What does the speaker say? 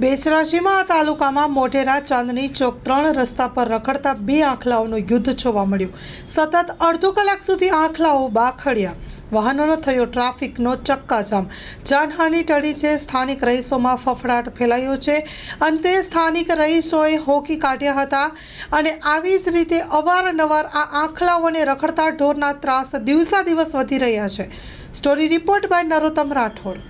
બેચરાજીમાં આ તાલુકામાં મોઢેરા, ચાંદની ચોક ત્રણ રસ્તા પર રખડતા બે આંખલાઓનું યુદ્ધ જોવા મળ્યું. સતત અડધો કલાક સુધી આંખલાઓ બાખડ્યા. વાહનોનો થયો ટ્રાફિકનો ચક્કાજામ. જાનહાનિ ટળી છે, સ્થાનિક રહીશોમાં ફફડાટ ફેલાયો છે. અંતે સ્થાનિક રહીશોએ હોકી કાઢ્યા હતા અને આવી જ રીતે અવારનવાર આ આંખલાઓને રખડતા ઢોરના ત્રાસ દિવસા દિવસ વધી રહ્યા છે. Story report by Narottam Rathod.